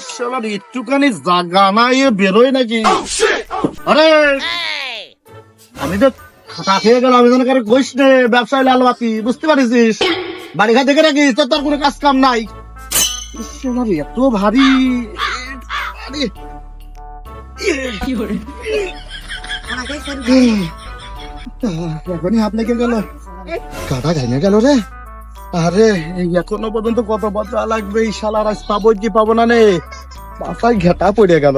শালার একটুখানি জাগা না ইয়ে বেরোয় নাকি? আরে! আমি তো খাতা খেয়ে গেলাম আমি কইস নে ব্যবসায় লাল বাতি বুঝতে পারিস বাড়ি দেখে রাখিস তোর তোর কোনো কাজ কাম নাই। শালার এত ভারী। আরে, এখনই হাত লেগে গেল। কাটা গেল রে। আরে এখনও পর্যন্ত কত বছর লাগবে? এই শালার আজ পাবো কি পাবো না নে? মাথায় ঘেটা পড়ে গেল।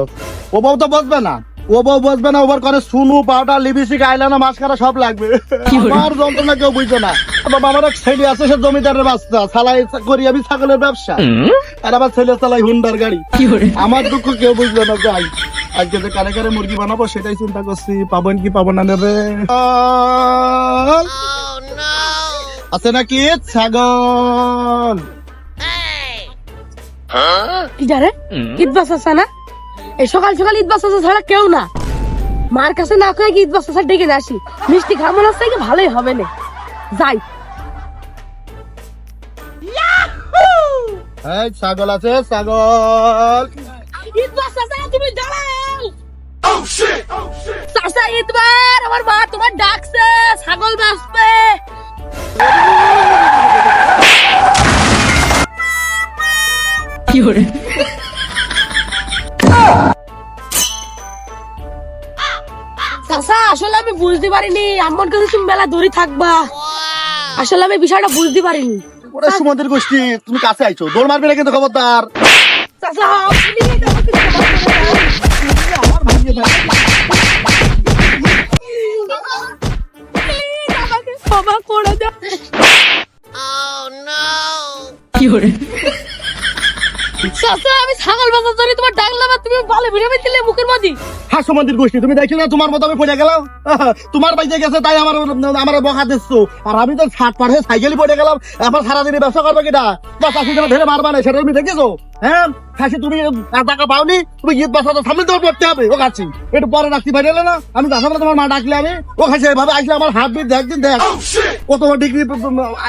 ও বউ তো বসবে না। ও বউ বসবে না ওবার করে সুনু পাউডার লিপস্টিক আইলানা মাস্কারা সব লাগবে। আমার যন্ত্রণা কেউ বুঝছে না। আমার এক ছেলে আছে সে জমিদারের বাচ্চা। সালাই করি আমি ছাগলের ব্যবসা। আর আমার ছেলে চালাই হুন্ডার গাড়ি। আমার দুঃখ কেউ বুঝবে না যাই। আজকে যে কানে কানে মুরগি বানাবো সেটাই চিন্তা করছি। পাবন কি পাবো না নেবে আছে নাকি? ছাগল। কি ঈদ বাস আছে না? এই সকাল সকাল ঈদ বাস আছে ছাড়া কেউ না। মার কাছে না কয়ে কি ঈদ বাস আছে ডেকে আসি। মিষ্টি খামন আসতে কি ভালোই হবে না। যাই। এই ছাগল আছে ছাগল। ঈদ বাস আছে তুমি দাঁড়াও চাচা ঈদবার আমার মা তোমার ডাকছে ছাগল বাঁচবে। চাচা আসলে আমি বুঝতে পারিনি। আমার কাছে তুমি বেলা দূরে থাকবা। আসলে আমি বিষয়টা বুঝতে পারিনি। ওরা সুমন্দির গোষ্ঠী তুমি কাছে আইছো। দৌড় মারবে না কিন্তু খবরদার। চাচা please আমাকে ক্ষমা ক্ষমা করে দাও। চাচা আমি ছাগল বাজার ধরে তোমার ডাকলাম আর তুমি ভালো ভিড়ে দিলে মুখের মধ্যে। হ্যাঁ সুমন্দির গোষ্ঠী তুমি দেখি না তোমার মতো আমি পড়ে গেলাম? তোমার বাইকে গেছে তাই আমার আমার বকা দিচ্ছ। আর আমি তো ছাট পাড়ে সাইকেলই পড়ে গেলাম এখন সারাদিনে ব্যবসা করবে কিনা বা চাষি যেন ধরে মারবা না সেটা তুমি দেখেছ? হ্যাঁ? খাসি তুমি টাকা পাওনি তুমি ঈদ বাসাতে সামনে তোমার পড়তে হবে ও খাচ্ছি। একটু পরে রাখতে পারি না আমি দেখা তোমার মা ডাকলে আমি ও খাসি এভাবে আসলে আমার হাত বিট দেখ দেখ। ও তোমার ডিগ্রি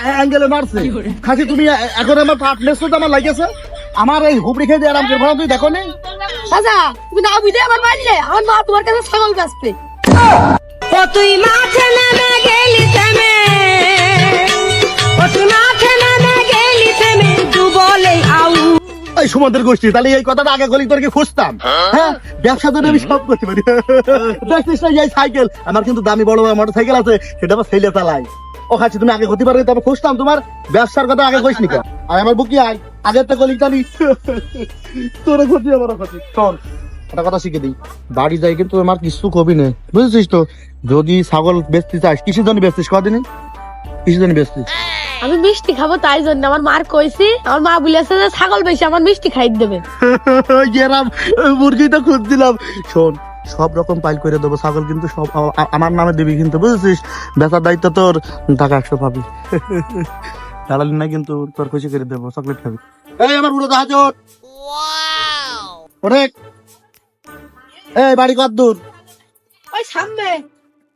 অ্যাঙ্গেলে মারছে। খাসি তুমি এখন আমার পার্টনার আমার লাগেছে আমার এই হুবড়ি খেয়ে দিয়ে আরাম করে ভাড়া তুই দেখো নি। চাচা তুমি না বুঝে আমার মারলে আমার মা তোমার কাছে ছাগল বাঁচবে ও তুই মাঠে নেমে গেলি থেমে। ও তুই মাঠে নেমে গেলি থেমে তু বলে আউ। এই সুমন্তের গোষ্ঠী তাহলে এই কথাটা আগে গলি তোর কি খুঁজতাম? হ্যাঁ? ব্যবসা তো আমি সব করতে পারি। দেখছিস না এই সাইকেল? আমার কিন্তু দামি বড় মোটর সাইকেল আছে সেটা আমার ছেলে চালাই ও খাচ্ছি তুমি আগে হতে পারবে তবে খুঁজতাম তোমার। ব্যবসার কথা আগে কইস নিকা আর আমার বুকি আয়। আগের তো জানি তোর ক্ষতি আমার ক্ষতি শোন একটা কথা শিখে দিই। বাড়ি যাই কিন্তু আমার কিছু কবি নেই। বুঝেছিস তো? যদি ছাগল বেচতে চাস কিসের জন্য বেচতিস কদিনে? কিসের জন্য বেচতিস। আমি মিষ্টি খাব তাই জন্য। আমার মার কইছি আমার মা বলেছে যে ছাগল বেশি আমার মিষ্টি খাই দেবে। গেলাম মুরগিটা খুঁজছিলাম শোন সব রকম পাইল করে দেবো। ছাগল কিন্তু সব আমার নামে দিবি কিন্তু বুঝেছিস? বেচার দায়িত্ব তোর টাকা একশো পাবি। দালালি না কিন্তু তোর খুশি করে দেবো চকলেট খাবি। এই আমার বুড়ো জাহাজ অনেক! এই বাড়ি কত দূর। ওই সামনে।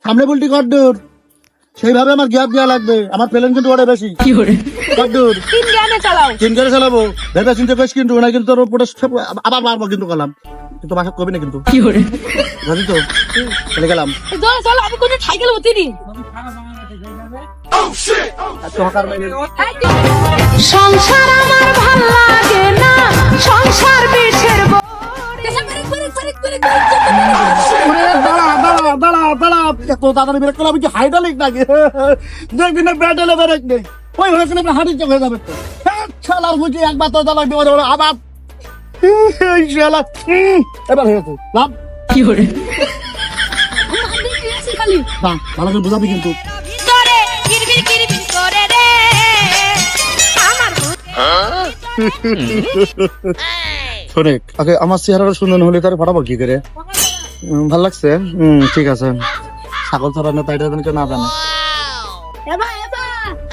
সামনে বলটি কত দূর। সেইভাবে আমার গ্যাপ দেওয়া লাগবে আমার প্লেন কিন্তু ওটা বেশি। কত দূর। তিন গানে চালাও। করে চালাবো। ভেবে চিনতে বেশ কিন্তু না কিন্তু তোর উপরে আবার মারবো কিন্তু কলাম কিন্তু বাসা কবি না কিন্তু। জানি তো চলে গেলাম। চলো আমি কোনো সাইকেল উঠিনি সংসার আমার ভালো লাগে না সংসার বিষের কি হাইড্রোলিক নাকি দেখবি না ব্যাটেলে ব্রেক নেই ওই হয়েছে না হাঁটি চোখ হয়ে যাবে তো হ্যাঁ, শালার বুঝি একবার তো আবার শালা এবার হয়েছে লাভ ভালো করে বুঝাবি কিন্তু। শোনে আগে আমার চেহারাটা সুন্দর হলে তার ফাটাবো কি করে? ভালো লাগছে? হুম ঠিক আছে। ছাগল চড়ানো তাই না জানে। এবা এবা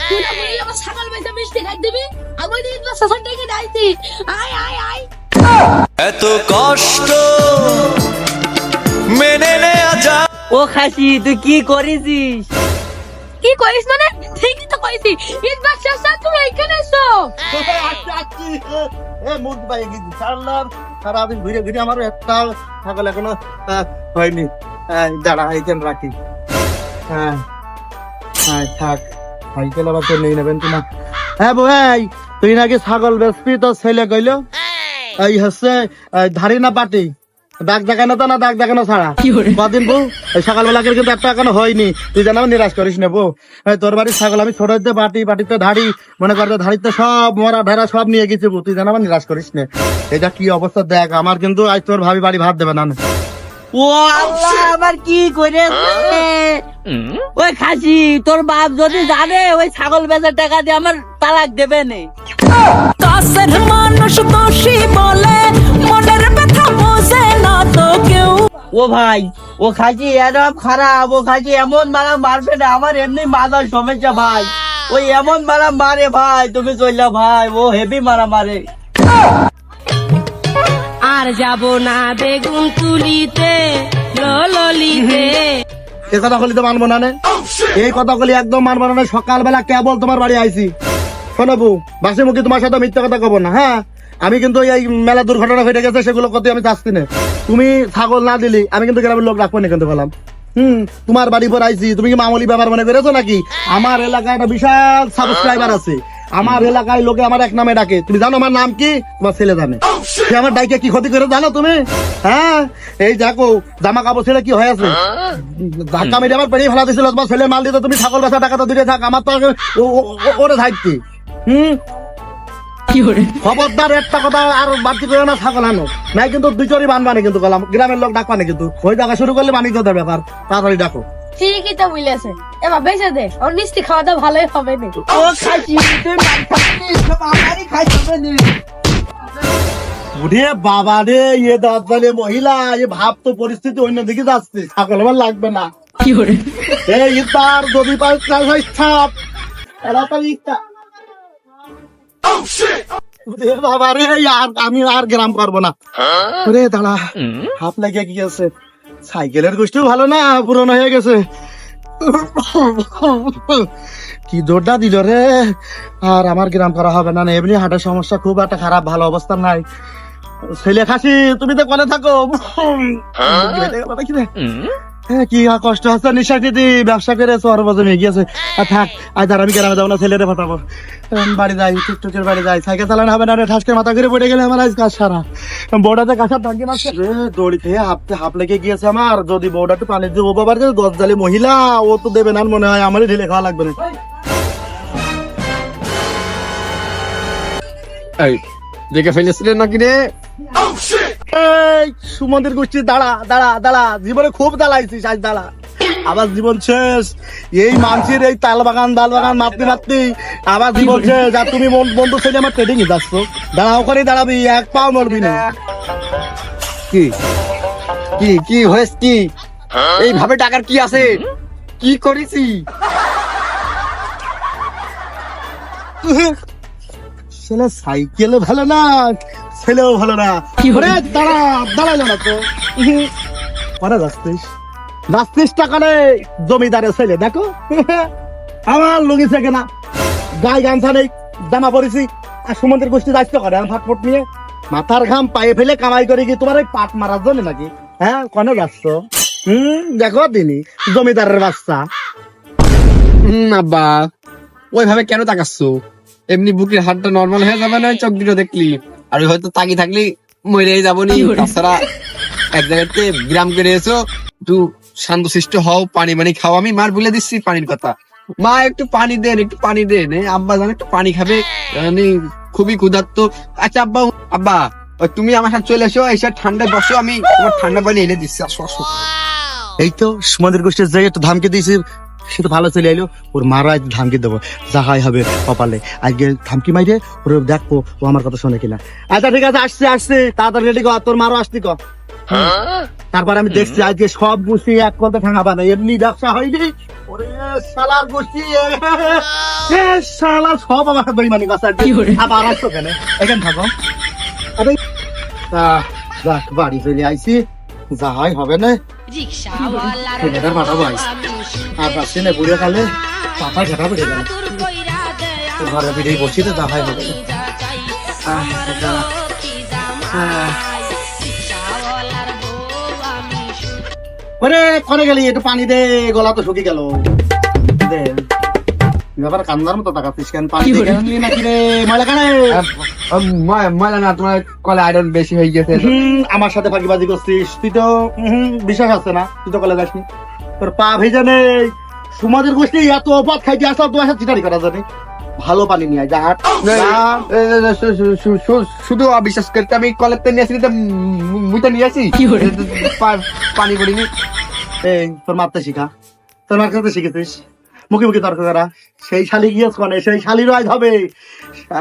তুই না বলি আমার ছাগল বেশি মিষ্টি খাই দিবি? আমি দিন ডেকে ডাইছি। আয় আয় আয়। এত কষ্ট মেনে নেওয়া যায়। ও খাসি তুই কি করেছিস? কি করিস মানে? ঠিকই তো কইছি। ঈদ বাচ্চা তুমি এখানে এসো। আসছি আসছি এ মুখ পাই গেছি ছাড়লাম। সারাদিন ঘুরে ঘুরে আমার একটা ছাগল এখনও হয়নি। হ্যাঁ, দাঁড়া এইখানে রাখি। হ্যাঁ হ্যাঁ থাক। সাইকেল আবার তো নেই নেবেন কিনা হ্যাঁ ভাই তুই নাকি ছাগল বেচবি? তো ছেলে কইলো। এই। হচ্ছে ধারি না পাটি ডাক দেখানো তো না ডাক দেখানো ছাড়া। কদিন বউ এই সকালবেলা কিন্তু একটা এখনও হয়নি। তুই জানো নিরাশ করিস না বউ। তোর বাড়ির ছাগল আমি ছোট হইতে পাটি পাটিতে ধাড়ি মনে করতে ধাড়িতে সব মরা ঢেরা সব নিয়ে গেছি বউ। তুই জানো নিরাশ করিস না। এটা কি অবস্থা? দেখ আমার কিন্তু আজ তোর ভাবি বাড়ি ভাত দেবে না। ও আল্লাহ আবার কি করে? ওই খাসি তোর বাপ যদি জানে ওই ছাগল বেচার টাকা দিয়ে আমার তালাক দেবে নে। মানুষ দোষী বলে ও ভাই ও খাসি এরকম খারাপ ও খাসি এমন মারা মারবে না আমার এমনি মাথার সমস্যা ভাই। ওই এমন মারা মারে ভাই তুমি চললা ভাই ও হেভি মারা মারে আর যাব না বেগুন তুলিতে ললিতে এ কথা কলি তো মানবো না নে? এই কথা কলি একদম মানবো না নে। সকালবেলা কেবল তোমার বাড়ি আইছি। শোনো বউ বাসি মুখে তোমার সাথে মিথ্যা কথা কব না হ্যাঁ? আমি কিন্তু এই মেলা দুর্ঘটনা ঘটে গেছে, সেগুলো কত আমি চাচ্ছি না। তুমি ছাগল না দিলি, আমি কিন্তু গ্রামের লোক রাখব না কিন্তু বললাম। হুম, তোমার বাড়ি পর আইছি, তুমি কি মামুলি ব্যাপার মনে করেছ নাকি? আমার এলাকায় একটা বিশাল সাবস্ক্রাইবার আছে। আমার এলাকায় লোকে আমার এক নামে ডাকে। তুমি জানো আমার নাম কি? তোমার ছেলে জানে। সে আমার ডাইকে কি ক্ষতি করে জানো তুমি? হ্যাঁ? এই দেখো, জামা কাপড় ছেলে কি হয়েছে ধাক্কা মেরে আমার পেরিয়ে ফেলা দিছিল তোমার ছেলে মাল দিতে তুমি ছাগল বেচা টাকা তো থাক, আমার তো ওরে থাকতি হুম? খবরদার একটা কথা আর বাড়তি করে না ছাগল আনো। নাই কিন্তু দুচরি বানবানি কিন্তু গেলাম। গ্রামের লোক ডাকবানি কিন্তু। ওই ডাকা শুরু করলে বাণিজ্যদের ব্যাপার। তাড়াতাড়ি ডাকো। ঠিকই তো বুঝলেছে এবার বেঁচে দে। ওর মিষ্টি খাওয়া দাওয়া ভালোই হবে না। ও আমারই ওরে বাবা রে ইয়ে মহিলা এ ভাব তো পরিস্থিতি অন্যদিকে যাচ্ছে। ছাগল আমার লাগবে না। এই ইতার যদি পাই ছাপ। তাড়াতাড়ি বাবা রে আর আমি আর গ্রাম করব না। ওরে দাঁড়া হাফ লাগে কি আছে? সাইকেলের গোষ্ঠীও ভালো না পুরনো হয়ে গেছে। কি দৌড়টা দিল রে? আর আমার গ্রাম করা হবে না না, এমনি হাটের সমস্যা খুব একটা খারাপ ভালো অবস্থা নাই। ছেলে খাসি তুমি তো কোনে থাকো। হ্যাঁ, কি কষ্ট হচ্ছে নিঃশ্বাস দিদি ব্যবসা করে সর্বজন হয়ে গিয়েছে আর থাক আজ আর আমি গ্রামে যাব না ছেলেরে উম, বাড়ি যাই টুকটুকের বাড়ি যাই। সাইকেল চালানো হবে না রে ঠাসকে মাথা করে পড়ে গেলে আমার আজ কাজ সারা। ডাকি মারছে। রে দড়িতে হাফতে হাফ লেগে গিয়েছে আমার। যদি বউটা একটু পানি দিয়ে বাবার যে মহিলা ও তো দেবে না মনে হয় আমারই ঢেলে খাওয়া লাগবে না। এই দেখে ফেলেছিলেন নাকি রে? এই সুমন্দির গোষ্ঠী, দাঁড়া দাঁড়া দাঁড়া। জীবনে খুব দাঁড়াইছিস, আজ দাঁড়া। আবার জীবন শেষ। এই এই তাল বাগান দাল বাগান আবার জীবন শেষ। আর তুমি বন্ধু ছেলে, আমার ট্রেডিং যাচ্ছ। দাঁড়া ওখানে দাঁড়াবি। এক পাও নড়বি না। কি? কি কি কি? এইভাবে টাকার কি আছে? কি করেছি? ছেলে সাইকেলও ভালো না। ছেলেও ভালো না। ওরে দাঁড়া দাঁড়াইলো না তো পরে যাচ্ছিস? যাচ্ছিস টাকা নেই। জমিদারের ছেলে দেখো। আমার লুগিছে কেনা। গায়ে গামছা নেই জামা পরেছি। আর সুমন্দির গোষ্ঠী দায়িত্ব করে আর ফাটফট নিয়ে। মাথার ঘাম পায়ে ফেলে কামাই করে কি তোমার ওই পাট মারার জন্য নাকি? হ্যাঁ কনে যাচ্ছ? হুম দেখো দিনি জমিদারের বাচ্চা। হুম আব্বা। ওইভাবে কেন তাকাচ্ছ? এমনি বুকের হাতটা নর্মাল হয়ে যাবে না? চোখ দুটো দেখলি। আর হয়তো তাকি থাকলি মরেই যাবনি। তাছাড়া এক জায়গাতে গ্রাম করে এসো একটু শান্ত শিষ্ট হও পানি মানি খাও। আমি মার বলে দিচ্ছি পানির কথা। মা একটু পানি দেন একটু পানি দেন। আব্বা জান একটু পানি খাবে। মানে খুবই ক্ষুধার্ত। আচ্ছা আব্বা আব্বা তুমি আমার সাথে চলে এসো এসে ঠান্ডায় বসো আমি তোমার ঠান্ডা পানি এনে দিচ্ছি আসো আসো। এই তো সুমন্দির গোষ্ঠীর জায়গায় একটু ধামকে দিয়েছি। সে তো ভালো চলে এলো ওর মারা ধামকে দেবো। যা হয় হবে কপালে। আজকে ধামকি মাইরে ওর দেখব ও আমার কথা শুনে কিনা। আচ্ছা ঠিক আছে আসছে আসছে। তাড়াতাড়ি রেডি কর তোর মারও আসতি কর। তারপর আমি দেখছি আজকে সব গোষ্ঠী এক কথা ঠাঙা বানাই এমনি ব্যবসা হয়নি? ওরে শালার এ শালা সব আমার বেইমানি কথা আবার আসছো কেন? এখানে থাকো। আরে যাক বাড়ি চলে আইছি। যা হয় হবে না। ছেলেটার পাঠাবো আইস আর পাচ্ছি না বুড়ে কালে পাতা ঘাটা বেড়ে গেল। ঘরে বসি তো হয় হবে। ওরে করে গেলি? একটু পানি দে গলা তো শুকিয়ে গেল। দে। তুই আবার কান্দার মতো তাকাচ্ছিস কেন? পানি নিয়ে নাকি রে? ময়লা কানে? ময়লা না তোমার কলে আয়রন বেশি হয়ে গেছে। আমার সাথে ফাঁকিবাজি করছিস। তুই তো বিশ্বাস আছে না? তুই তো কলে যাসনি। তোর পা ভেজা নেই। সমাজের গোষ্ঠী এত অপাত খাইতে আসা তো আসা চিটারি করা জানি ভালো পানি নিয়ে যা। শুধু অবিশ্বাস করতে আমি কলের নিয়ে আসি মুইটা নিয়ে আসি? পানি করিনি এই তোর মারতে শিখা। তোর মার কাছে শিখেছিস? মুখে মুখে তর্ক করা। সেই শালি গিয়েছ কনে সেই শালির আজ হবে।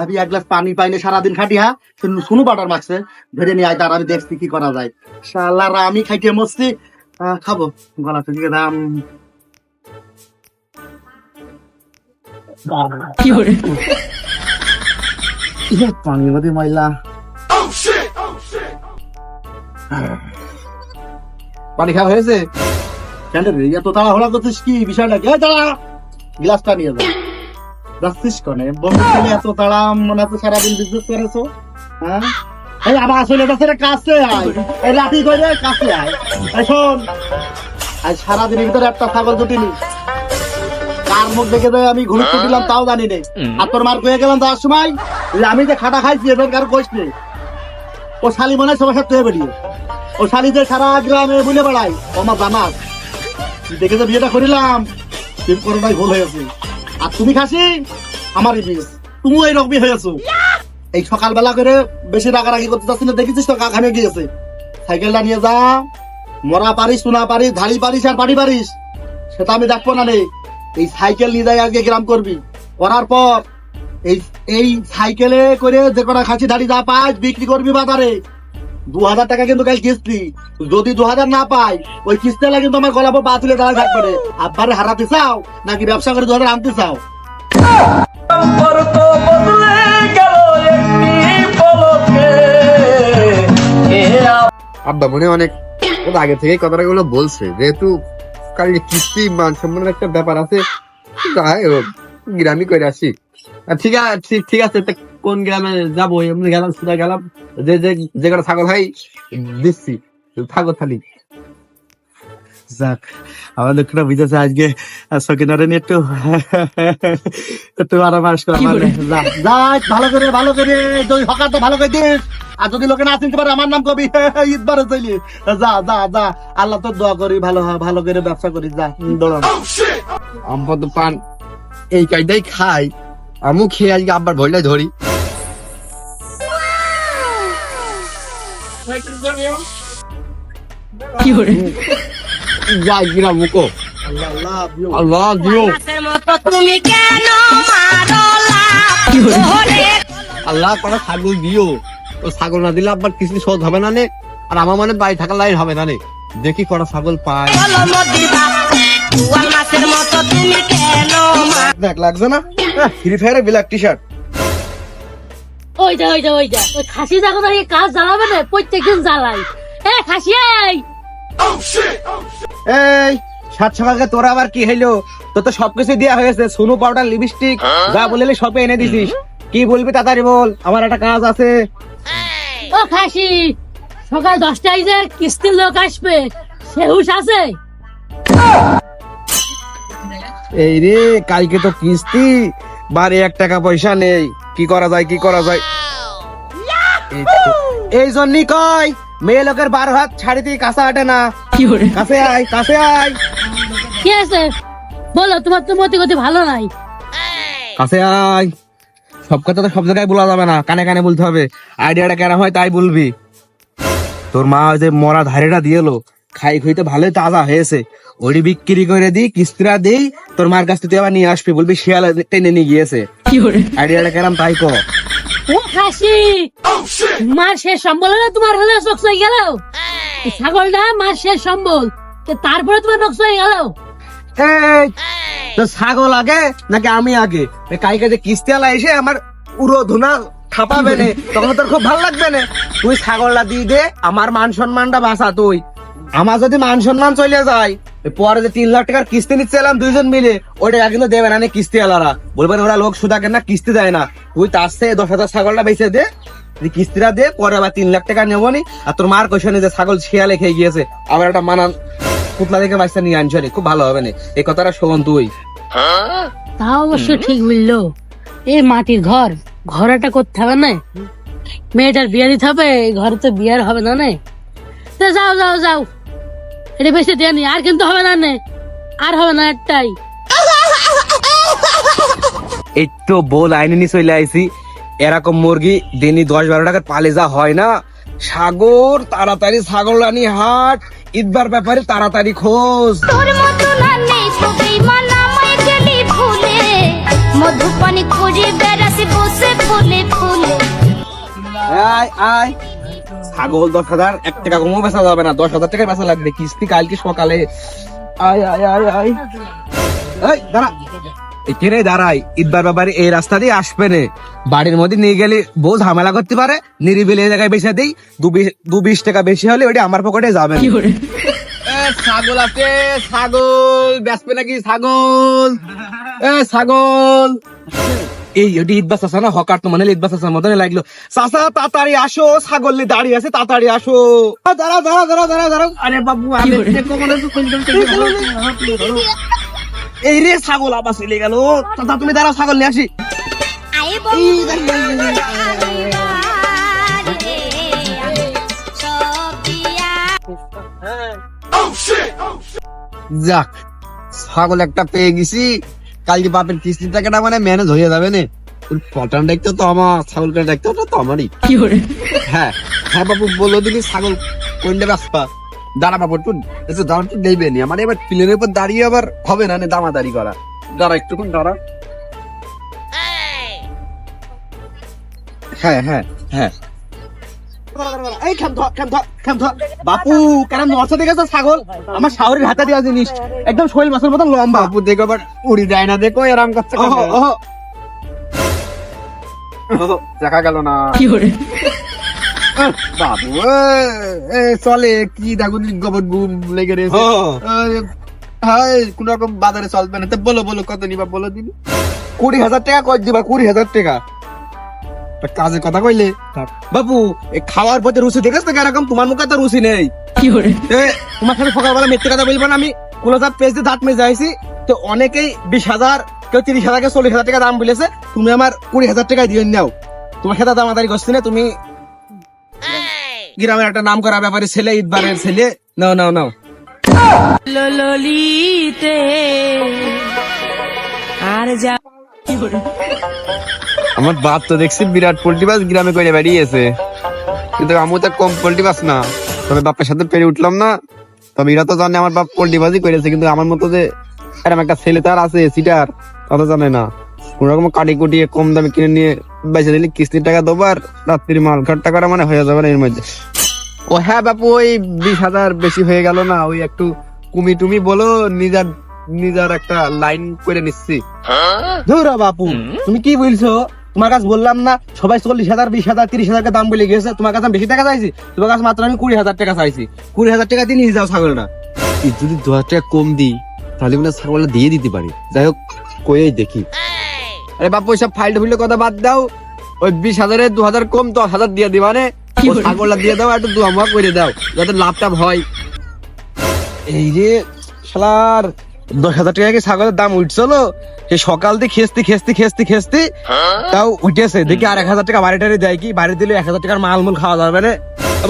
আমি এক গ্লাস পানি পাইনি সারাদিন খাটিয়া শুনু বাটার মাখছে। ধরে নিয়ে আয় তার আমি দেখছি কি করা যায়। শালারা আমি খাইতে মস্তি খাব। গলা থেকে দাম। পানি মধ্যে ময়লা। পানি খাওয়া হয়েছে? কেন রে? এত তাড়াহুড়া করছিস কি? বিষয়টা কি? দাঁড়া। গ্লাসটা নিয়ে যা যাচ্ছিস কনে বন্ধু ছেলে এত তাড়া মনে হচ্ছে সারাদিন বিজনেস করেছ। হ্যাঁ? এই আবার আসলে ছেলে কাছে আয়। এই লাঠি করে কাছে আয়। এই শোন, আজ সারাদিনের ভিতরে একটা ছাগল জুটিনি কার মুখ দেখে দেয় আমি ঘুরতে দিলাম তাও জানি নে। আর তোর মার কয়ে গেলাম তার সময় আমি যে খাটা খাইছি, এদের কার কোষ নেই ও শালি মনে হয় সবার সাথে বেরিয়ে। ও শালি যে সারা গ্রামে বুলে বেড়াই ও আমার জানাস দেখে যে বিয়েটা করিলাম প্রেম করাটাই ভুল হয়েছে। আর তুমি খাসি? আমারই বিষ তুমিও এইরকমই হয়েছো। এই সকালবেলা করে বেশি রাগারাগি করতে চাচ্ছি না, দেখেছিস তো কাখানে গিয়েছে? সাইকেলটা নিয়ে যা, মরা পারিস, সোনা পারিস, ধাড়ি পারিস আর বাড়ি পারিস, সেটা আমি দেখব না রে। এই সাইকেল নিয়ে যাই আজকে গ্রাম করবি। করার পর এই এই সাইকেলে করে যে কটা খাসি ধাড়ি যা পাস, বিক্রি করবি বাজারে। দু হাজার টাকা কিন্তু কাল কিস্তি যদি দু হাজার না পাই ওই কিস্তি লাগে কিন্তু আমার গলা পা তুলে দাঁড়ায় থাকবে আব্বারে হারাতে চাও? নাকি ব্যবসা করে দু হাজার আনতে চাও? আব্বা। মনে অনেক আগে থেকেই কথাটা গুলো বলছে। যেহেতু কাল কিস্তি মান সম্মানের একটা ব্যাপার আছে যাই হোক গ্রামই করে আসি। ঠিক আছে ঠিক- ঠিক আছে তা কোন গ্রামে যাব এমনি গেলাম সুদা গেলাম যে যে যে কটা ছাগল হয় দিচ্ছি ছাগল থালি। যাক আমার লোকটা বুঝেছে আজকে সকিনারে নিয়ে একটু একটু আরামাস কর মানে। যা যা, ভালো করে ভালো করে যদি হকার তো ভালো করে দিস। আর যদি লোকে না চিনতে পারে আমার নাম কবি ঈদ বারে চলি। যা যা যা আল্লাহ তো দোয়া করি ভালো হ- ভালো করে ব্যবসা করি যা দৌড়ান আম্পা তো পান এই কাইটাই খাই আমু খেয়ে আজকে আব্বার ভয়টাই ধরি। আল্লাহ আল্লাহ দিও। তুমি কেন আল্লাহ কোনো ছাগল দিও। ও ছাগল না দিলে আবার কিছু শোধ হবে না নে? আর আমার মানে বাড়ি থাকার লাইন হবে না নে? দেখি কটা ছাগল পাই দেখ লাগছে না? ফ্রি ফায়ারে ব্ল্যাক টি শার্ট ওই যা ওই যা ওই যা। ওই খাসি এই কাজ জ্বালাবে না? প্রত্যেকদিন জ্বালাই। এ খাসি এই! এই সাত সকালকে তোর আবার কি হইল? তোর তো সবকিছু দেওয়া হয়েছে সোনু পাউডার লিপস্টিক যা বললি সব এনে দিছিস। কি বলবি তাড়াতাড়ি বল আমার একটা কাজ আছে। ও খাসি সকাল দশটায় যে কিস্তির লোক আসবে সে হুশ আছে? এই রে কালকে তো কিস্তি বারে এক টাকা পয়সা নেই। কি করা যায় কি করা যায়? এই জন্যই কয় মেয়ে লোকের বারো হাত ছাড়ি দিয়ে কাছে আটে না। কাছে আয় কাছে আয়। কি আছে? বলো তোমার তো মতি গতি ভালো নাই। কাছে আয়। সব কথা তো সব জায়গায় বলা যাবে না কানে কানে বলতে হবে। আইডিয়াটা কেন হয় তাই বলবি। তোর মা ওই যে মরা ধারেটা দিয়েলো খাই খুইতে ভালোই তাজা হয়েছে। ওটি বিক্রি করে দিই কিস্তিরা দিই তোর মার কাছ থেকে আবার নিয়ে আসবি বলবি শিয়াল টেনে নিয়ে গিয়েছে। আইডিয়াটা কেরাম তাই কর। ও খাসি মার শেষ সম্বল হলে তোমার হলে চোখ হয়ে গেল? ছাগলটা মার শেষ সম্বল। তারপরে তোমার নকশ হয়ে গেল? তো ছাগল আগে নাকি আমি আগে? কালকে যে কিস্তিওয়ালা এসে আমার উড়ো ধুনা খাপাবে নে তখন তোর খুব ভালো লাগবে না। তুই ছাগলটা দিয়ে দে আমার মান সম্মানটা বাঁচা তুই। আমার যদি মান সম্মান চলে যায় পরে যে তিন লাখ টাকার কিস্তি নিচ্ছে এলাম দুইজন মিলে ওই টাকা কিন্তু দেবে না কিস্তি আলারা বলবেন ওরা লোক সুদা কেন কিস্তি দেয় না। তুই তার চেয়ে দশ হাজার ছাগলটা বেঁচে দে কিস্তিটা দে, পরে আবার তিন লাখ টাকা নেব নি। আর তোর মার কোশনে যে ছাগল শিয়ালে খেয়ে গিয়েছে, আবার একটা মানান পুতলা দেখে বাচ্চা নিয়ে আনছি খুব ভালো হবে না। এই কথাটা শোন তুই। তা অবশ্য ঠিক বলল। এ মাটির ঘর ঘর একটা করতে হবে না? মেয়েটার বিয়ে দিতে হবে ঘরে তো বিয়ার হবে না না? যাও যাও যাও। এটা বেশি দিয়ে নি আর কিন্তু হবে না নে। আর হবে না একটাই। এই তো বল আইনে নিয়ে চলে আইছি। এরকম মুরগি দিনই দশ বারো টাকার পালে যা হয় না। সাগর তাড়াতাড়ি ছাগল রানী হাট ঈদবার ব্যাপারে তাড়াতাড়ি খোঁজ। তোর মতো না নেই তোকেই মানামাই গেলি ভুলে মধুপানি খুঁজে বেড়াসি বসে ফুলে ফুলে। আয় আয়। ছাগল দশ হাজার এক টাকা কমও বেচা যাবে না। দশ হাজার টাকা বেচা লাগবে। কিস্তি কালকে সকালে। আয় আয় আয় আয়। এই দাঁড়া। এখানে দাঁড়াই। ঈদবার ব্যাপারে এই রাস্তা দিয়ে আসবে নে। বাড়ির মধ্যে নিয়ে গেলে বউ ঝামেলা করতে পারে। নিরিবিলি এই জায়গায় বেচে দিই। দু বিশ- টাকা বেশি হলে ওটা আমার পকেটে যাবে। ছাগল আছে ছাগল। বেচবে নাকি ছাগল? এ ছাগল। এই ওটি ঈদ বাস আছে না? হকার তো মানে ঈদ বাস আছে মতন লাগল। চাচা তাড়াতাড়ি আসো ছাগল দাঁড়িয়ে আছে তাড়াতাড়ি আসো। আ, দাঁড়াও দাঁড়াও দাঁড়াও দাঁড়াও দাঁড়াও। আরে বাবু আমি এই রে। ছাগল আবার চলে গেল। চাচা তুমি দাঁড়াও ছাগল নিয়ে আসি। সব দিয়া যাক ছাগল একটা পেয়ে গেছি। কালকে বাপের কিস্তির টাকাটা মানে ম্যানেজ হয়ে যাবে না। পটান দেখতে তো আমার ছাগলটা দেখতে তো আমারই। হ্যাঁ হ্যাঁ বাবু বলো দিলি ছাগল কোনটা রাস্তা দাঁড়া বাবু একটু একটু দাঁড়া একটু নেইবে নি। আমার এবার প্লেনের উপর দাঁড়িয়ে আবার হবে না দামাদারি করা। দাঁড়া একটুক্ষণ দাঁড়া। হ্যাঁ হ্যাঁ হ্যাঁ। এই খেম ধর খেম ধর খেম ধর। বাপু কেন নর্থ দেখেছ ছাগল? আমার শাহরের হাতে দেওয়া জিনিস। একদম শৈল মাছের মতন লম্বা। বাবু দেখো আবার উড়ি যায় না দেখো এরম করছে কেন? ওহো, ওহো। ওহো, দেখা গেল না। আহ, বাবু এ, এ, চলে কি দেখুন গোবর গুম লেগে রয়েছে। হাই কোন রকম বাজারে চলবে না। বলো বলো কত নিবা বলো দিন। কুড়ি হাজার টাকা কর দিবা? কুড়ি হাজার টাকা। তা কাজে কথা কইলে? বাবু এই খাওয়ার প্রতি রুচি দেখেছ তো এরকম তোমার মুখে তো রুচি নেই। এ, তোমার সাথে সকালবেলা মিথ্যে কথা বলব না আমি। কুলোজার পেজ দিয়ে দাঁত মেজে আইছি তো অনেকেই বিশ হাজার কেউ তিরিশ হাজার কেউ চল্লিশ হাজার টাকা দাম বলেছে। তুমি আমার কুড়ি হাজার টাকা দিয়ে নাও। তোমার সাথে দামাদারি করছি না তুমি গ্রামের একটা নাম করা ব্যাপারে ছেলে ঈদবারের ছেলে। নাও নাও নাও। ললিতে আর যা আমার বাপ তো দেখছি বিরাট পোল্ট্রি বাস গ্রামে করে বেরিয়েছে কিন্তু আমি তো কম পোল্ট্রি বাস না। তবে বাপের সাথে পেরে উঠলাম না। তবে এরা তো জানে আমার বাপ পোল্ট্রি বাসই করেছে কিন্তু আমার মতো যে এরকম একটা ছেলে তার আছে সিটার কথা জানে না। কোন রকম কাটি কুটিয়ে কম দামে কিনে নিয়ে বেঁচে দিলে কিস্তির টাকা দেবো আর রাত্রির মাল ঘাটটা করা মানে হয়ে যাবে না এর মধ্যে। ও হ্যাঁ বাপু ওই বিশ হাজার বেশি হয়ে গেল না ওই একটু কুমি টুমি বলো নিজের নিজের একটা লাইন করে নিচ্ছি। ধুরা বাপু তুমি কি বলছো? তোমার কাছে বললাম না সবাই চল্লিশ হাজার বিশ হাজার তিরিশ হাজার দাম বলে গেছে তোমার কাছে আমি বেশি টাকা চাইছি? তোমার কাছে মাত্র আমি কুড়ি হাজার টাকা চাইছি। কুড়ি হাজার টাকা দিয়ে নিয়ে যাও ছাগলটা। যদি দু হাজার টাকা কম দিই তাহলে মানে ছাগলটা দিয়ে দিতে পারি। যাই হোক কয়েই দেখি। আরে বাপ ওইসব ফাইল ফুইলে কথা বাদ দাও। ওই বিশ হাজারে দু হাজার কম দশ হাজার দিয়ে দিবা নে। ছাগলটা দিয়ে দাও একটু দু আমা করে দাও যাতে লাভ টাভ হয়। এই যে শালার দশ হাজার টাকা কি ছাগলের দাম উঠছিল সে সকাল দিয়ে খেস্তি খেস্তি খেস্তি খেস্তি তাও উঠেছে। দেখি আর এক হাজার টাকা বাড়ি টাড়ি দেয় কি? বাড়ি দিলে এক হাজার টাকার মাল মুল খাওয়া যাবে না।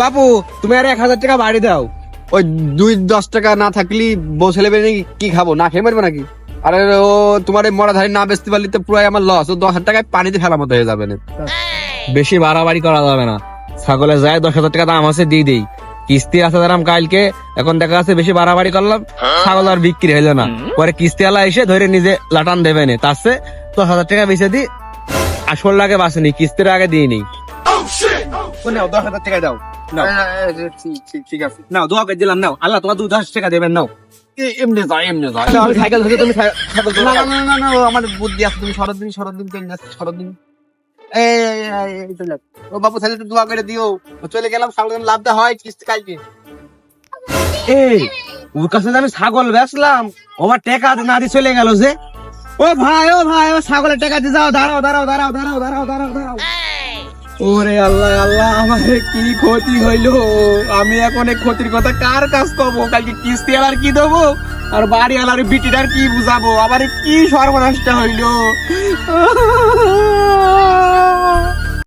বাপু তুমি আর এক হাজার টাকা বাড়ি দাও। ওই দুই দশ টাকা না থাকলে বউ ছেলে কি খাব? না খেয়ে মারবো নাকি? আরে ও তোমার এই মরা ধারি না বেচতে পারলে তো পুরাই আমার লস ও দশ হাজার টাকায় পানিতে ফেলা মতো হয়ে যাবে না। বেশি বাড়াবাড়ি করা যাবে না। ছাগলে যায় দশ হাজার টাকা দাম আছে দিয়ে দিই। কিস্তি আছে দাম কালকে এখন দেখা যাচ্ছে বেশি বাড়াবাড়ি করলাম ছাগল আর বিক্রি হইল না। পরে কিস্তি আলা এসে ধরে নিজে লাটান দেবে না। তার দশ হাজার টাকা বেঁচে দি আসল লাগে বাসেনি কিস্তির আগে দিয়ে নি। দশ হাজার টাকা দাও ঠিক আছে। নাও দোয়া করে দিলাম নাও। আল্লাহ তোমার দু দশ টাকা দেবেন নাও। এমনি যায় এমনি যায়। সাইকেল ধরে তুমি না না না না না ও আমার বুদ্ধি আছে তুমি শরৎ দিন শরৎ দিন শরৎ দিন। চলে ও বাবু, তাহলে একটু দোয়া করে দিও। চলে গেলাম ছাগল লাভটা হয় কিস্তি কালকে। এই, ওর কাছে আমি ছাগল বেচলাম। ও আমার টাকা না দিয়ে চলে গেল যে। ও ভাই ও ভাই, ও ছাগলের টেকা দিয়ে যাও, দাঁড়াও দাঁড়াও দাঁড়াও দাঁড়াও দাঁড়াও দাঁড়াও দাঁড়াও। ওরে আল্লাহ আল্লাহ, আমার কি ক্ষতি হইল? আমি এখন ক্ষতির কথা কার কাজ করব কালকে কিস্তি আলার কি দেবো? আর বাড়ি আলার বিটিটার কি বুঝাবো? আবার কি সর্বনাশটা হইল?